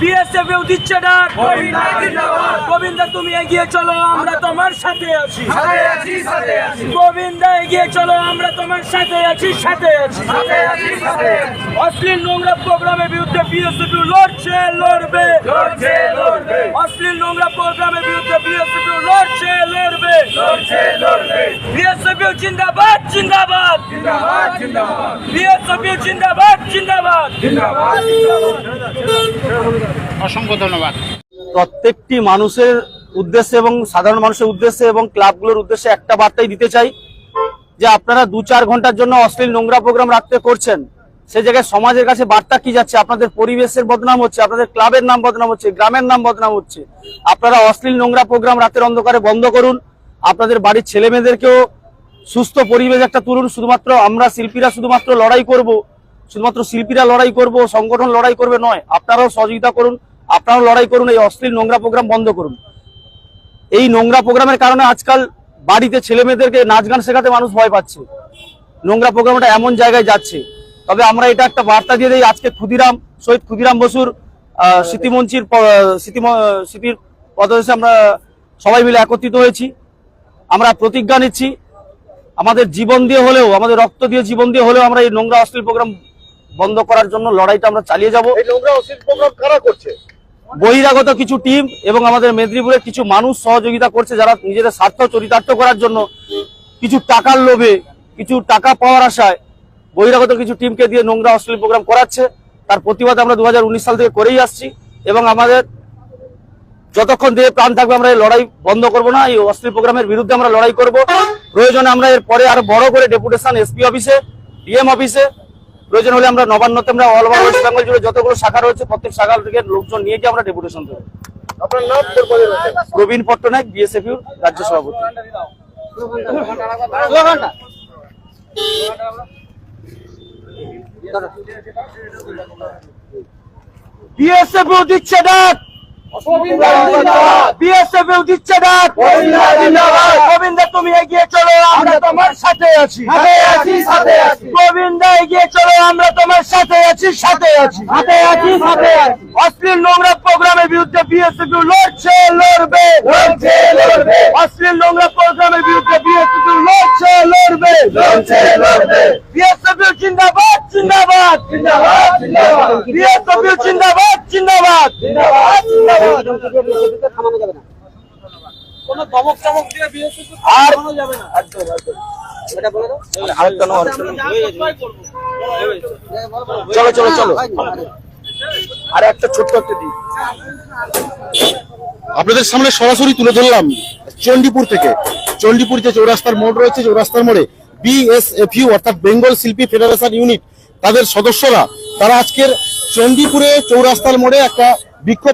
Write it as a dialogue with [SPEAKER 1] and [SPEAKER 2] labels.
[SPEAKER 1] BSF এও দিচ্ছে ডাক। গোবিন্দা তুমি এগিয়ে চলো আমরা তোমার সাথে আছি। গোবিন্দা এগিয়ে চলো আমরা তোমার সাথে আছি সাথে আছি। অশ্লীল নোংরা প্রোগ্রামের বিরুদ্ধে বিএসএফ লড়ছে লড়বে। অশ্লীল নোংরা প্রোগ্রামের বিরুদ্ধে বিএসএফ লড়ছে লড়বে বিএসএফ জিন্দাবাদ। জিন্দাবাদ বিএসএফ জিন্দাবাদ জিন্দাবাদ।
[SPEAKER 2] অসংখ্য ধন্যবাদ।
[SPEAKER 3] প্রত্যেকটি মানুষের উদ্দেশ্যে এবং সাধারণ মানুষের উদ্দেশ্যে এবং ক্লাবগুলোর উদ্দেশ্যে একটা বার্তাই দিতে চাই যে আপনারা দু চার ঘণ্টার জন্য অশ্লীল নোংরা প্রোগ্রাম রাখতে করছেন। সে জায়গায় সমাজের কাছে বার্তা কি যাচ্ছে? আপনাদের পরিবেশের বদনাম হচ্ছে আপনাদের ক্লাবের নাম বদনাম হচ্ছে গ্রামের নাম বদনাম হচ্ছে। আপনারা অশ্লীল নোংরা প্রোগ্রাম রাতের অন্ধকারে বন্ধ করুন। আপনাদের বাড়ির ছেলে মেয়েদেরকেও সুস্থ পরিবেশ একটা তুলুন শুধুমাত্র আমরা শিল্পীরা শুধুমাত্র লড়াই করব, শুধুমাত্র শিল্পীরা লড়াই করব, সংগঠন লড়াই করবে নয়, আপনারাও সহযোগিতা করুন, আপনারাও লড়াই করুন, এই অশ্লীল নোংরা প্রোগ্রাম বন্ধ করুন। এই নোংরা প্রোগ্রামের কারণে আজকাল বাড়িতে ছেলে মেয়েদেরকে নাচ গান শেখাতে মানুষ ভয় পাচ্ছে। নোংরা প্রোগ্রামটা এমন জায়গায় যাচ্ছে। তবে আমরা এটা একটা বার্তা দিয়ে দিই, আজকে ক্ষুদিরাম, শহীদ ক্ষুদিরাম বসুর স্মৃতিমঞ্চির স্মৃতির পদদেশে আমরা সবাই মিলে একত্রিত হয়েছি। আমরা প্রতিজ্ঞা নিচ্ছি আমাদের জীবন দিয়ে হলেও আমাদের রক্ত দিয়ে জীবন দিয়ে হলেও আমরা এই নোংরা অশ্লীল প্রোগ্রাম বন্ধ করার জন্য লড়াইটা আমরা চালিয়ে যাব।
[SPEAKER 4] এই নোংরা অশ্লীল প্রোগ্রাম কারা করছে?
[SPEAKER 3] বহিরাগত কিছু টিম এবং আমাদের মেদিনীপুরের কিছু মানুষ সহযোগিতা করছে যারা নিজেদের স্বার্থ চরিতার্থ করার জন্য। কিছু টাকার লোভে কিছু টাকা পাওয়ার আশায় বহিরাগত কিছু টিমকে দিয়ে নোংরা অশ্লীল প্রোগ্রাম করাচ্ছে। তার প্রতিবাদ আমরা দু হাজার উনিশ সাল থেকে করেই আসছি এবং আমাদের যতক্ষণ দেহে প্রাণ থাকবে আমরা এই লড়াই বন্ধ করব না এই অশ্লীল প্রোগ্রামের বিরুদ্ধে আমরা লড়াই করব। প্রয়োজনে আমরা এর পরে আরও বড় করে ডেপুটেশন এসপি অফিসে ডিএম অফিসে প্রয়োজন হলে আমরা নবান্নতে আমরা অল ওভার ওয়েস্ট বেঙ্গল জুড়ে যতগুলো শাখা রয়েছে প্রত্যেক শাখা থেকে লোকজন নিয়ে গিয়ে আমরা ডেপুটেশন দেবো। প্রবীণ পট্টনায়ক বিএসএফইউর রাজ্য সভাপতি। বিএসএফ দিচ্ছে ডাক! বিএসএফ দিচ্ছে ডাক। গোবিন্দ তুমি এগিয়ে চলো আমরা তোমার সাথে আছি। গোবিন্দ এগিয়ে চলো আমরা তোমার সাথে আছি সাথে আছি। সাথে আছি সাথে আছি। অশ্লীল নোংরা প্রোগ্রামের বিরুদ্ধে বিএসএফ লড়ছে লড়বে। লড়ছে লড়বে। অশ্লীল নোংরা প্রোগ্রামের বিরুদ্ধে বিএসএফ লড়ছে লড়বে। লড়ছে লড়বে। বিএসএফ জিন্দাবাদ জিন্দাবাদ। জিন্দাবাদ জিন্দাবাদ। বিএসএফ জিন্দাবাদ জিন্দাবাদ জিন্দাবাদ। জিন্দাবাদ কোনো দমক চমক দিয়ে বিএসএফ আর যাবে না। একদম একদম। আরেকটা নাও, আরেকটা চলো চলো চলো। আর একটা ছোট্ট একটা দিই
[SPEAKER 4] আপনাদের সামনে সরাসরি তুলে ধরলাম চণ্ডীপুর থেকে। চণ্ডীপুর যে চৌরাস্তার মোড় রয়েছে চৌরাস্তার মোড়ে বিএসএফইউ অর্থাৎ বেঙ্গল শিল্পী ফেডারেশন ইউনিট তাদের সদস্যরা তারা আজকের চণ্ডীপুরে চৌরাস্তার মোড়ে একটা বিক্ষোভ